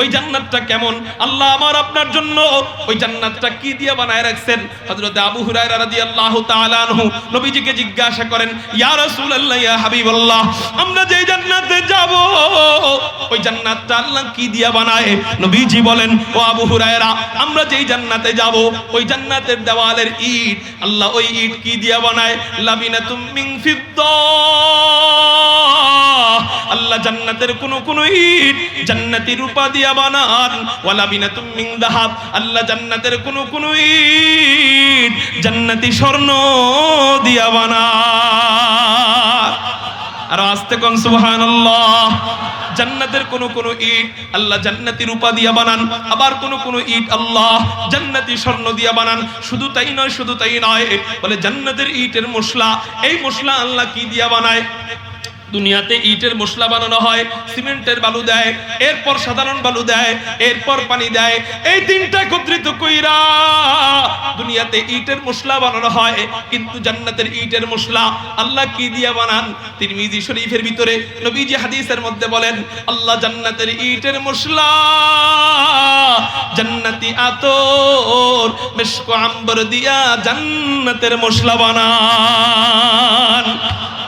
ওই জান্নাতটা কেমন? আল্লাহ আমার আপনার জন্য ওই জান্নাতটা কি দিয়ে বানায় রাখছেন? হযরত আবু হুরায়রা রাদিয়াল্লাহু তাআলা আনহু নবীজিকে জিজ্ঞাসা করেন, ইয়া রাসূলুল্লাহ, ইয়া হাবিবাল্লাহ, আমরা যে জান্নাতে যাব, ওই জান্নাতটা আল্লাহ কি দিয়া বানায়? নবীজি বলেন, ও আবু হুরায়রা, আমরা যেই জান্নাতে যাব, ওই জান্নাতের দেওয়ালের ইট, আল্লাহ ওই ইট কি দিয়ে বানায়? লাবিনাতুম মিন ফিদ্দা আল্লাহ জান্নাতের কোন কোন ইট জান্নাতি রূপা দিয়া বানান ওয়ালা বিনাতুম মিন দাহাব। আল্লাহ জান্নাতের কোন কোন ইট, জান্নাতি স্বর্ণ দিয়া বানান আর আস্তে কোন, সুবহানাল্লাহ। জান্নাতের কোন কোন ইট আল্লাহ জান্নাতি রূপা দিয়া বানান, আবার কোন কোন ইট আল্লাহ জান্নাতি স্বর্ণ দিয়া বানান। শুধু তাই নয়, শুধু তাই নয়, বলে জান্নাতের ইটের মশলা, এই মশলা আল্লাহ কি দিয়া বানায়? দুনিয়াতে ইটের মশলা বানানো হয়, সিমেন্টের বালু দেয়, এরপর সাধারণ বালু দেয়, এরপর পানি দেয়। এই তিনটা একত্রিত কইরা দুনিয়াতে ইটের মশলা বানানো হয়, কিন্তু জান্নাতের ইটের মশলা আল্লাহ কি দিয়া বানান? তিরমিজি শরীফের ভিতরে নবীজি হাদিসের মধ্যে বলেন, আল্লাহ জান্নাতের ইটের মশলা জান্নাতি আতর, মিশক আম্বর দিয়া জান্নাতের মশলা বানান।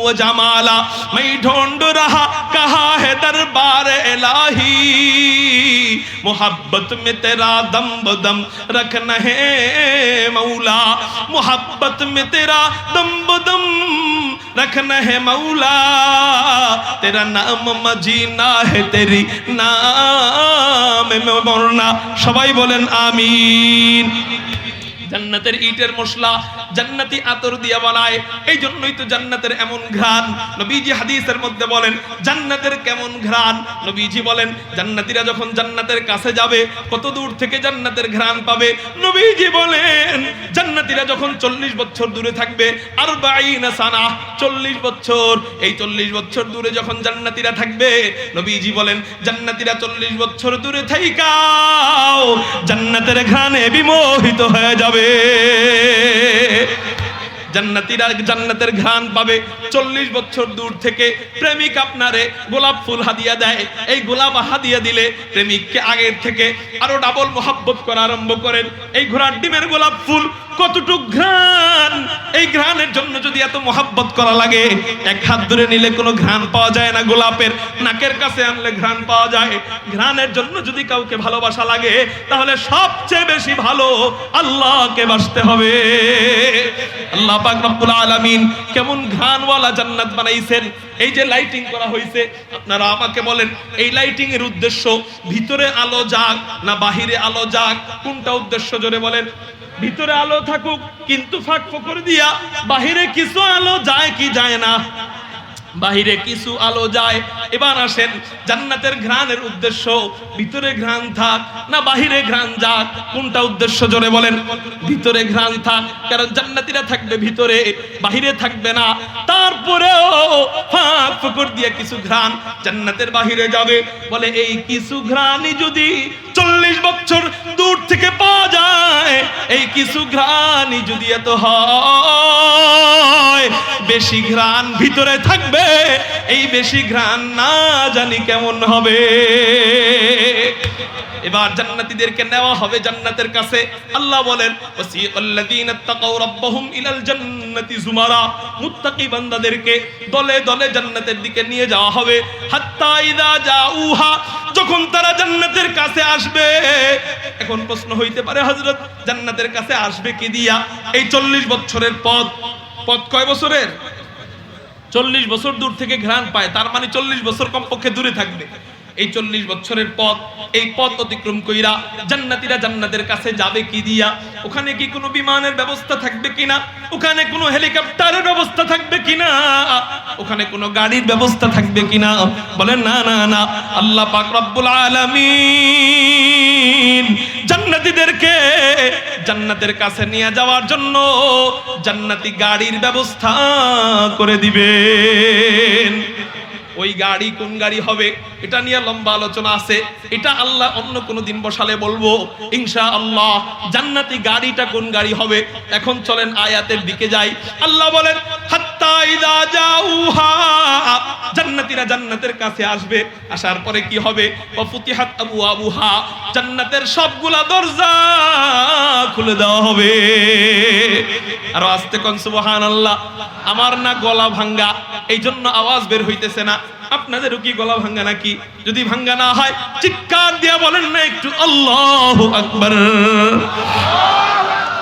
ও জামালা মাই ঢোন্ড রাহা কাহা হে দরবার এলাহি मोहब्बत में तेरा दम बदम रखना है मौला मोहब्बत में तेरा दम बदम रखना है मौला तेरा नाम मजीना है तेरी नाम में मरना सबाई बोलें आमीन জান্নাতের ইটের মশলা জান্নাতি আতর দিয়া বানায়। এই জন্যই তো জান্নাতের এমন ঘ্রাণ। নবীজি হাদিসের মধ্যে বলেন, জান্নাতের কেমন ঘ্রাণ? নবীজি বলেন, জান্নাতীরা যখন জান্নাতের কাছে যাবে, কত দূর থেকে জান্নাতের ঘ্রাণ পাবে? নবীজি বলেন, জান্নাতীরা যখন চল্লিশ বছর দূরে থাকবে আর বাইনা সানা, চল্লিশ বছর। এই চল্লিশ বছর দূরে যখন জান্নাতীরা থাকবে, নবীজি বলেন, জান্নাতীরা চল্লিশ বছর দূরে থাইকাও, জান্নাতের ঘ্রাণে বিমোহিত হয়ে যাবে। জান্নাতীরা জান্নাতের ঘ্রাণ পাবে। চল্লিশ বছর দূর থেকে প্রেমিক আপনারে গোলাপ ফুল হাদিয়া দেয়। এই গোলাপ হাদিয়া দিলে প্রেমিককে আগের থেকে আরও ডাবল মোহাব্বত করা আরম্ভ করেন। এই ঘোড়ার ডিমের গোলাপ ফুল কতটুক ঘ্রাণ? এই ঘ্রাণের জন্য যদি এত মোহাব্বত করা লাগে, এক হাত ধরে নিলে কোনো ঘ্রাণ পাওয়া যায় না গোলাপের, নাকের কাছে আনলে ঘ্রাণ পাওয়া যায়। ঘ্রাণের জন্য যদি কাউকে ভালোবাসা লাগে, তাহলে সবচেয়ে বেশি ভালো আল্লাহকে বাসতে হবে। আল্লাহ পাক রব্বুল আলামিন কেমন ঘ্রাণওয়ালা জান্নাত বানাইছেন। এই যে লাইটিং করা হয়েছে আপনারা আমাকে বলেন, এই লাইটিং এর উদ্দেশ্য ভিতরে আলো যাক না বাহিরে আলো যাক? কোনটা উদ্দেশ্য জোরে বলেন? ভিতরে আলো থাকুক, কিন্তু ফাঁক ফোকর দিয়া বাহিরে কিছু আলো যায় কি যায় না? বাহিরে কিছু আলো যায়। এবার আসেন জান্নাতের ঘ্রাণের উদ্দেশ্য, ভিতরে ঘ্রাণ থাক না বাহিরে ঘ্রাণ যাক, কোনটা উদ্দেশ্য জোরে বলেন? ভিতরে ঘ্রাণ থাক, কারণ জান্নাতীরা থাকবে ভিতরে, বাহিরে থাকবে না। তারপরেও ফাঁক ফুকুর দিয়ে কিছু ঘ্রাণ জান্নাতের বাহিরে যাবে। বলে এই কিছু ঘ্রাণই যদি চল্লিশ বছর দূর থেকে পাওয়া যায়, এই কিছু ঘ্রাণই যদি এত হয়, বেশি ঘ্রাণ ভিতরে থাকবে এই বেশি ঘ্রাণ না জানি কেমন হবে। এবার জান্নাতীদেরকে নেওয়া হবে জান্নাতের কাছে। আল্লাহ বলেন তাকাউ রাব্বাহুম ইলাল জান্নাতি মুত্তাকি বান্দাদেরকে দলে দলে জান্নাতের দিকে নিয়ে যাওয়া হবে। হাত্তা ইদা জাউহা, যখন তারা জান্নাতের কাছে আসবে, এখন প্রশ্ন হইতে পারে, হযরত জান্নাতের কাছে আসবে কি দিয়া? এই চল্লিশ বছরের পথ পথ কয় বছরের? চল্লিশ বছর দূর থেকে ঘ্রাণ পায়, তার মানে চল্লিশ বছর কমপক্ষে দূরে থাকবে। এই চল্লিশ বছরের পথ, এই পথ অতিক্রম কইরা জান্নাতীরা জান্নাতের কাছে যাবে কি দিয়া? ওখানে কি কোনো বিমানের ব্যবস্থা থাকবে কিনা ওখানে কোনো হেলিকপ্টারের ব্যবস্থা থাকবে কিনা ওখানে কোনো গাড়ির ব্যবস্থা থাকবে কিনা বলেন, না না না। আল্লাহ পাক রব্বুল আলামিন জান্নাতীদেরকে জান্নাতের কাছে নিয়ে যাওয়ার জন্য জান্নাতি গাড়ির ব্যবস্থা করে দিবেন। ওই গাড়ি কোন গাড়ি হবে এটা নিয়ে লম্বা আলোচনা আছে। এটা আল্লাহ অন্য কোনো দিন বসালে বলব ইনশা আল্লাহ জান্নাতি গাড়িটা কোন গাড়ি হবে? এখন চলেন আয়াতের দিকে যাই। আল্লাহ বলেন ইদা জান্নাতীরা কাছে আসবে, আসার পরে কি হবে? ওয়া ফুতিহাত আবু আবুহা জান্নাতের সবগুলা দরজা খুলে দেওয়া হবে। আর আস্তে কোন, সুবহানাল্লাহ। আমার না গলা ভাঙ্গা এই জন্য আওয়াজ বের হইতেছে না। আপনাদেরও কি গলা ভাঙ্গা নাকি? যদি ভাঙ্গা না হয়, চিৎকার দিয়া বলেন না একটু, আল্লাহু আকবার।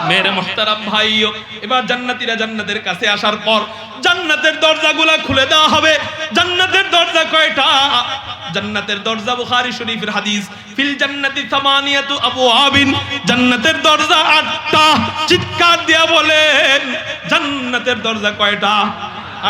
মেরে মোহতারাম ভাইও, এবার জান্নাতীরা জান্নাতের কাছে আসার পর জান্নাতের দরজাগুলা খুলে দেওয়া হবে। জান্নাতের দরজা কয়টা? জান্নাতের দরজা বুখারী শরীফের হাদিস, ফিল জান্নাতি তামানিয়াতু আবওয়াবিন। জান্নাতের দরজা আটটা, চিৎকার দিয়া বলেন, জান্নাতের দরজা কয়টা?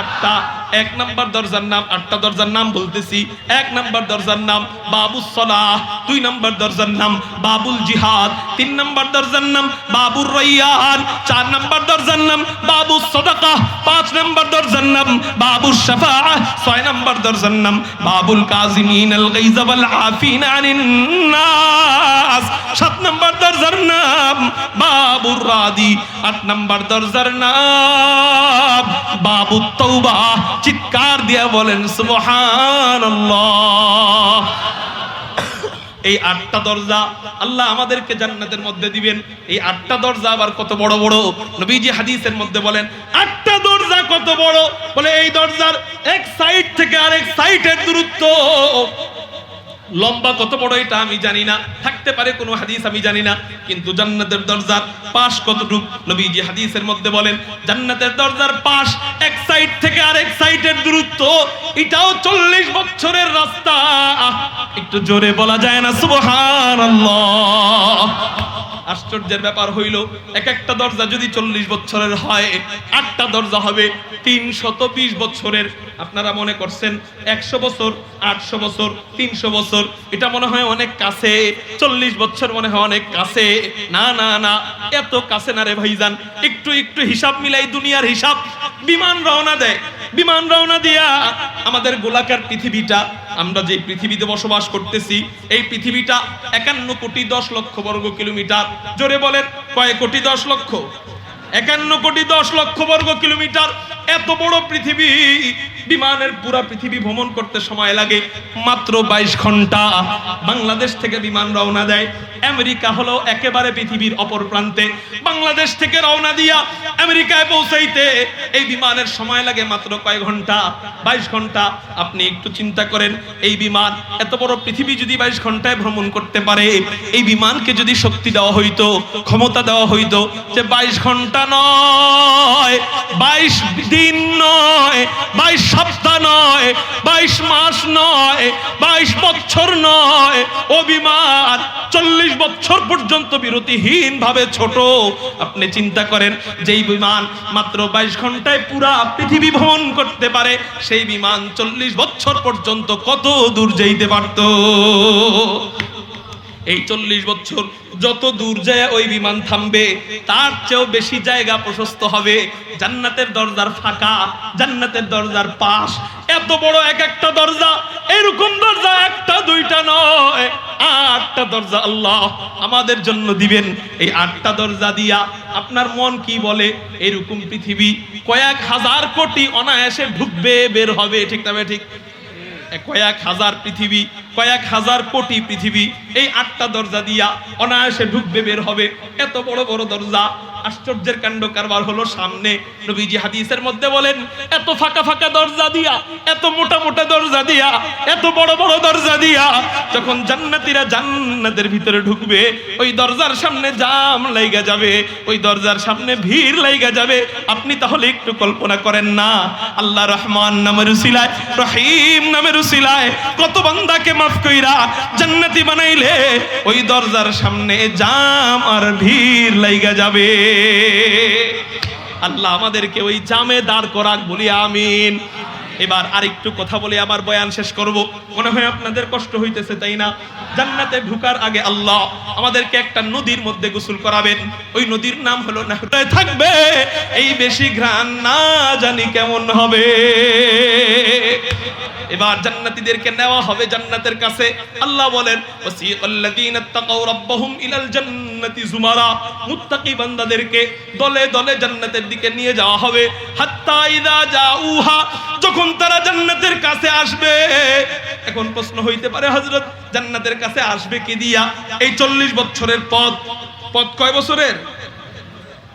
আটটা। এক নাম্বার দরজার নাম, আটটা দরজার নাম বলতেছি। এক নাম্বার দরজার নাম, বাবুস সলাহ। দুই নাম্বার দরজার নাম বাবুল জিহাদ, তিন নাম্বার দরজার নাম বাবুর রইয়ান, চার নাম্বার দরজার নাম বাবুস সদাকা, পাঁচ নাম্বার দরজার নাম বাবুর শাফা ছয় নাম্বার দরজার নাম বাবুল কাজিমিন আল গাইজ ওয়াল আফিন আনিন নাস সাত নাম্বার দরজার নাম বাবুর রাদি, আট নাম্বার দরজার নাম বাবু তৌবা চিৎকার দিয়া বলেন সুবহানাল্লাহ। এই আটটা দরজা আল্লাহ আমাদেরকে জান্নাতের মধ্যে দিবেন। এই আটটা দরজা আবার কত বড় বড়? নবীজি হাদিসের মধ্যে বলেন, আটটা দরজা কত বড়? বলে এই দরজার এক সাইড থেকে আরেক সাইডের দূরত্ব। লম্বা কত বড় এটা আমি জানি না। থাকতে পারে কোনো হাদিস আমি জানি না, কিন্তু জান্নাতের দরজার পাশ কতটুক? নবীজি হাদিসের মধ্যে বলেন, জান্নাতের দরজার পাশ এক সাইড থেকে আরেক সাইডের দূরত্ব, এটাও চল্লিশ বছরের রাস্তা। একটু জোরে বলা যায় না, সুবহানাল্লাহ। আশ্চর্যের ব্যাপার হইল, এক একটা দরজা যদি চল্লিশ বছরের হয়, আটটা দরজা হবে তিনশত বিশ বছরের। আপনারা মনে করছেন একশো বছর, আটশো বছর, তিনশো বছর? এটা মনে হয় অনেক কাছে। চল্লিশ বছর মনে হয় অনেক কাছে। না না না, এত কাছে না রে ভাইজান। একটু একটু হিসাব মিলাই দুনিয়ার হিসাব। বিমান রওনা দেয়। বিমান রওনা দিয়া আমাদের গোলাকার পৃথিবীটা আমরা যে পৃথিবীতে বসবাস করতেছি, এই পৃথিবীটা একান্ন কোটি দশ লক্ষ বর্গ কিলোমিটার। জোরে বলেন কয়েক কোটি দশ লক্ষ? একান্ন কোটি দশ লক্ষ বর্গ কিলোমিটার। এত বড় পৃথিবী বিমানের পুরা পৃথিবী ভ্রমণ করতে সময় লাগে মাত্র বাইশ ঘণ্টা। বাংলাদেশ থেকে বিমান রওনা দেয়। আমেরিকা হলো একেবারে পৃথিবীর অপর প্রান্তে। বাংলাদেশ থেকে রওনা দিয়া আমেরিকায় পৌঁছাইতে এই বিমানের সময় লাগে মাত্র কয় ঘণ্টা? বাইশ ঘণ্টা। আপনি একটু চিন্তা করেন, এই বিমান, এত বড় পৃথিবী যদি বাইশ ঘন্টায় ভ্রমণ করতে পারে, এই বিমানকে যদি শক্তি দেওয়া হইতো, ক্ষমতা দেওয়া হইতো যে বাইশ ঘণ্টা নয়, বাইশ দিন নয়, বাইশ সপ্তাহ নয়, বাইশ মাস নয়, বাইশ বছর নয়। ও বিমান চল্লিশ বছর পর্যন্ত বিরতিহীন ভাবে ছোট। আপনি চিন্তা করেন, যেই বিমান মাত্র বাইশ ঘন্টায় পুরা পৃথিবী ভ্রমণ করতে পারে, সেই বিমান চল্লিশ বছর পর্যন্ত কত দূর যেতে পারত? এই চল্লিশ বছর যত দূর যায় ওই বিমান থামবে, তার চেয়েও বেশি জায়গা প্রশস্ত হবে। জান্নাতের দরজার ফাঁকা, জান্নাতের দরজার পাশ। এত বড় এক একটা দরজা, এরকম দরজা একটা, দুইটা নয়, আটটা দরজা আল্লাহ আমাদের জন্য দিবেন। এই আটটা দরজা দিয়া আপনার মন কি বলে? এরকম পৃথিবী কয়েক হাজার কোটি অনায়াসে ঢুকবে, বের হবে, ঠিক না ঠিক? কয়েক হাজার পৃথিবী, কয়েক হাজার কোটি পৃথিবী, এই আটটা দরজা দিয়া অনায়াসে ঢুকবে বের হবে। এত বড় বড় দরজা আশ্চর্যের কাণ্ড কারবার হলো সামনে। নবীজি হাদিসের মধ্যে বলেন, এত ফাঁকা ফাঁকা দরজা দিয়া, এত মোটা মোটা দরজা দিয়া, এত বড় বড় দরজা দিয়া যখন জান্নাতীরা জান্নাতের ভিতরে ঢুকবে, ওই দরজার সামনে জাম লাইগা যাবে, ওই দরজার সামনে ভিড় লাইগা যাবে। আপনি তাহলে একটু কল্পনা করেন না, আল্লাহ রহমান নামের উসিলায়, রহিম নামের উসিলায় কত বান্দাকে মাফ কইরা জান্নাতি বানাইলে, ওই দরজার সামনে জাম আর ভিড় লাইগা যাবে। আল্লাহ আমাদেরকে ওই জামে দাঁড় করাক বলি, আমিন। এবার আরেকটু কথা বলে আমার বয়ান শেষ করব। মনে হয় আপনাদের কষ্ট হইতেছে, তাই না? জান্নাতে ঢুকার আগে আল্লাহ আমাদেরকে একটা নদীর মধ্যে গোসল করাবেন। ওই নদীর নাম হলো না থাকবে। এই বেশি ঘ্রাণ না জানি কেমন হবে। এবার জান্নাতীদেরকে নেওয়া হবে জান্নাতের কাছে। আল্লাহ বলেন ওয়াসিকাল্লাযীনা তাকাউ রাব্বাহুম ইলাল জান্নাতি জুমারা। মুত্তাকি বান্দাদেরকে দলে দলে জান্নাতের দিকে নিয়ে যাওয়া হবে। হাত্তা ইদা জাউহা, যখন তারা জান্নাতের কাছে আসবে, এখন প্রশ্ন হইতে পারে, হযরত, জান্নাতের কাছে আসবে কি দিয়া? এই 40 বছরের পথ পথ কয় বছরের?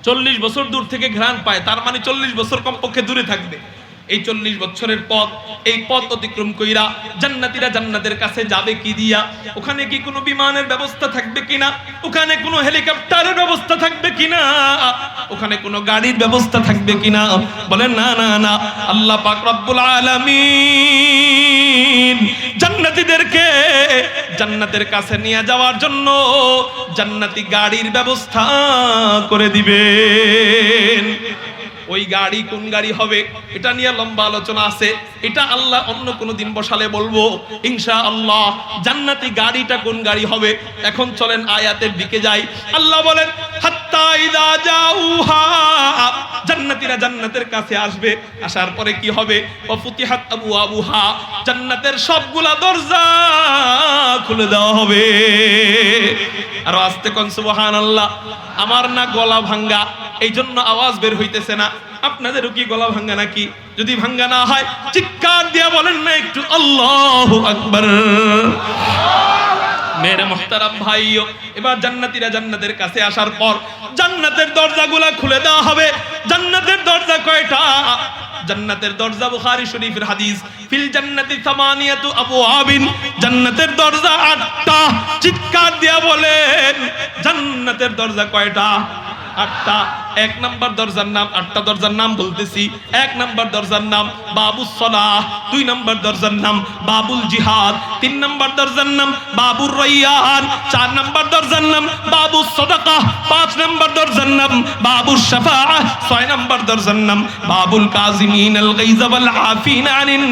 চল্লিশ বছর দূর থেকে ঘ্রাণ পায়, তার মানে চল্লিশ বছর কমপক্ষে দূরে থাকবে। এই চল্লিশ বছরের পথ, এই পথ অতিক্রম কইরা জান্নাতীরা জান্নাতের কাছে যাবে কি দিয়া? ওখানে কি কোনো বিমানের ব্যবস্থা থাকবে কিনা? ওখানে কোনো হেলিকপ্টারের ব্যবস্থা থাকবে কিনা? ওখানে কোনো গাড়ির ব্যবস্থা থাকবে কিনা? বলেন, না না না। আল্লাহ পাক রব্বুল আলামিন জান্নাতীদেরকে জান্নাতের কাছে নিয়ে যাওয়ার জন্য জান্নাতি গাড়ির ব্যবস্থা করে দিবেন। ওই গাড়ি কোন গাড়ি হবে? এটা নিয়ে লম্বা আলোচনা আছে। এটা আল্লাহ অন্য কোনো দিন বসালে বলব ইনশা আল্লাহ জান্নাতি গাড়িটা কোন গাড়ি হবে? এখন চলেন আয়াতের দিকে যাই। আল্লাহ বলেন জান্নাতীরা জান্নাতের কাছে আসবে, আসার পরে কি হবে? আবু আবওয়াবুহা। জান্নাতের সবগুলা দরজা খুলে দেওয়া হবে। আর আস্তে কন সুবহান আল্লাহ আমার না গলা ভাঙ্গা এই জন্য আওয়াজ বের হইতেছে না। আপনাদেরও কি গলা ভাঙ্গা নাকি? যদি ভাঙ্গা না হয়, চিৎকার দিয়া বলেন না একটু, আল্লাহু আকবার। মেরে মোহতারাম ভাইও, এবার জান্নাতিরা জান্নাতের কাছে আসার পর জান্নাতের দরজাগুলা খুলে দেওয়া হবে। জান্নাতের দরজা কয়টা? জান্নাতের দরজা বুখারী শরীফের হাদিস, ফিল জান্নাতি সামানিয়াতু আবওয়াবিন। জান্নাতের দরজা আটটা। চিৎকার দিয়া বলেন, জান্নাতের দরজা কয়টা? আটটা, এক নাম্বার দরজার নাম, আটটা দরজার নাম বলতেছি। এক নাম্বার দরজার নাম বাবুস সলাহ, দুই নাম্বার দরজার নাম বাবুল জিহাদ, তিন নাম্বার দরজার নাম বাবুর রইয়ান চার নাম্বার দরজার নাম বাবুস সদাকা, পাঁচ নাম্বার দরজার নাম বাবুর শাফা ছয় নাম্বার দরজার নাম বাবুল কাজিমিন আল গাইজ আফিন আনিন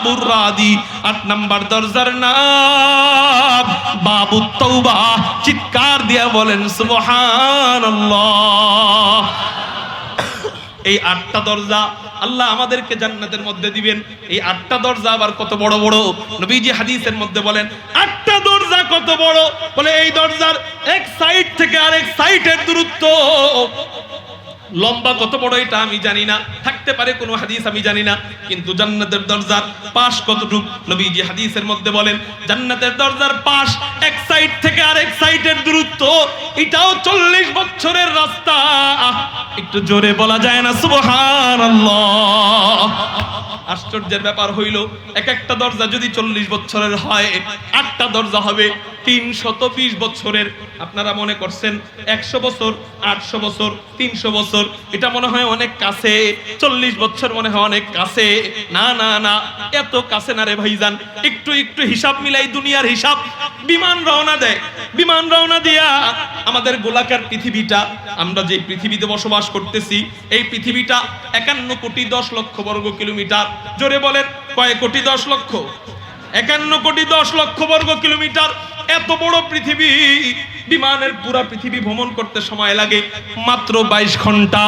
বাবুর রাদি আট নাম্বার দরজার নাম। বাবু তৌবা চিৎকার দিয়া বলেন, সুবহানাল্লাহ। এই আটটা দরজা আল্লাহ আমাদেরকে জান্নাতের মধ্যে দিবেন। এই আটটা দরজা আবার কত বড় বড়? নবীজি হাদিসের মধ্যে বলেন, আটটা দরজা কত বড়? বলে, এই দরজার এক সাইড থেকে আরেক সাইডের দূরত্ব। লম্বা কত বড় এটা আমি জানি না। থাকতে পারে কোনো হাদিস আমি জানি না, কিন্তু জান্নাতের দরজার পাশ কতটুক? নবীজি হাদিসের মধ্যে বলেন, জান্নাতের দরজার পাশ এক সাইড থেকে আরেক সাইডের দূরত্ব, এটাও চল্লিশ বছরের রাস্তা। একটু জোরে বলা যায় না? সুবহানাল্লাহ। আশ্চর্যের ব্যাপার হইল, এক একটা দরজা যদি চল্লিশ বছরের হয়, আটটা দরজা হবে তিনশত বিশ বছরের, আপনারা মনে করছেন একশো বছর, আটশো বছর, তিনশো বছর, এটা মনে হয় অনেক কাছে, চল্লিশ বছর মনে হয় অনেক কাছে। না না না, এত কাছে না রে ভাইজান, একটু একটু হিসাব মিলাই দুনিয়ার হিসাব, বিমান রওনা দেয়, বিমান রওনা দিয়া আমাদের গোলাকার পৃথিবীটা, আমরা যে পৃথিবীতে বসবাস করতেছি, এই পৃথিবীটা একান্ন কোটি দশ লক্ষ বর্গ কিলোমিটার। জোরে বলেন, কয় কোটি দশ লক্ষ? একান্ন কোটি দশ লক্ষ বর্গ কিলোমিটার। এত বড় পৃথিবী, বিমানের পুরা পৃথিবী ভ্রমণ করতে সময় লাগে। মাত্র বাইশ ঘণ্টা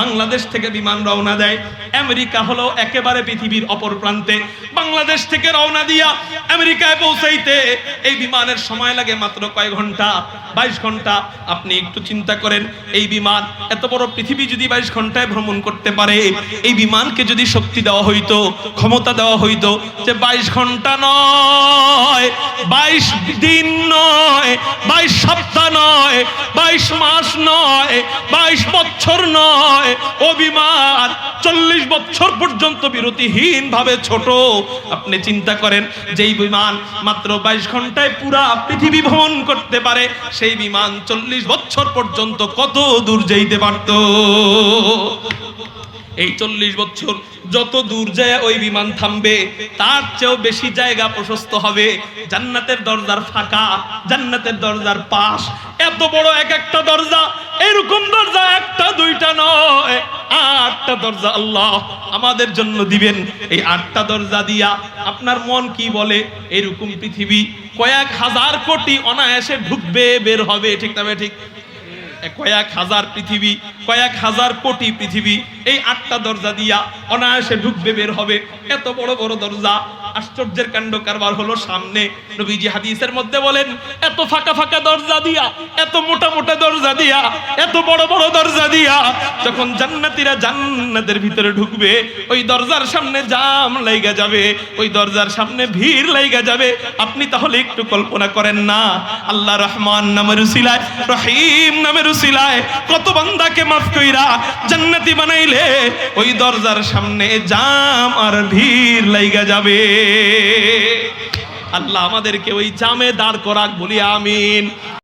বাংলাদেশ থেকে বিমান রওনা দেয়। আমেরিকা হলো একেবারে পৃথিবীর অপর প্রান্তে। বাংলাদেশ থেকে রওনা দিয়া আমেরিকায় পৌঁছাইতে এই বিমানের সময় লাগে মাত্র কয় ঘণ্টা? বাইশ ঘণ্টা। আপনি একটু চিন্তা করেন, এই বিমান, এত বড় পৃথিবী যদি বাইশ ঘন্টায় ভ্রমণ করতে পারে, এই বিমানকে যদি শক্তি দেওয়া হইতো, ক্ষমতা দেওয়া হইতো, যে বাইশ ঘণ্টা নয়, বাইশ দিন নয়, বাইশ সপ্তাহ নয়, বাইশ মাস নয়, বাইশ বছর নয়, ও বিমান বছর পর্যন্ত বিরতিহীন ভাবে ছোট। আপনি চিন্তা করেন, যেই বিমান মাত্র বাইশ ঘন্টায় পুরা পৃথিবী ভ্রমণ করতে পারে, সেই বিমান চল্লিশ বছর পর্যন্ত কত দূর যেতে পারত? এই চল্লিশ বছর যত দূর যায় ওই বিমান থামবে, তার চেয়েও বেশি জায়গা প্রশস্ত হবে। জান্নাতের দরজার ফাঁকা, জান্নাতের দরজার পাশ, এত বড় এক একটা দরজা দরজা আল্লাহ আমাদের জন্য দিবেন। এই আটটা দরজা দিয়া আপনার মন কি বলে? এরকম পৃথিবী কয়েক হাজার কোটি অনায়াসে ঢুকবে, বের হবে, ঠিক তবে ঠিক? কয়েক হাজার পৃথিবী, কয়েক হাজার কোটি পৃথিবী, এই আটটা দরজা দিয়া অনায়াসে ঢুকবে, বের হবে। এত বড় বড় দরজা আশ্চর্যের কাণ্ড কারবার হলো সামনে। নবীজি হাদিসের মধ্যে বলেন, এত ফাঁকা ফাঁকা দরজা দিয়া, এত মোটা মোটা দরজা দিয়া, এত বড় বড় দরজা দিয়া যখন জান্নাতীরা জান্নাতের ভিতরে ঢুকবে, ওই দরজার সামনে জাম লাইগা যাবে, ওই দরজার সামনে ভিড় লাইগা যাবে। আপনি তাহলে একটু কল্পনা করেন না, আল্লাহ রহমান নামের উসিলায়, রহিম নামের উসিলায় কত বান্দাকে মাফ কইরা জান্নাতি বানাইলে, ওই দরজার সামনে জাম আর ভিড় লাইগা যাবে। আল্লাহ আমাদেরকে ওই জামে দাঁড় করাক বলি আমিন।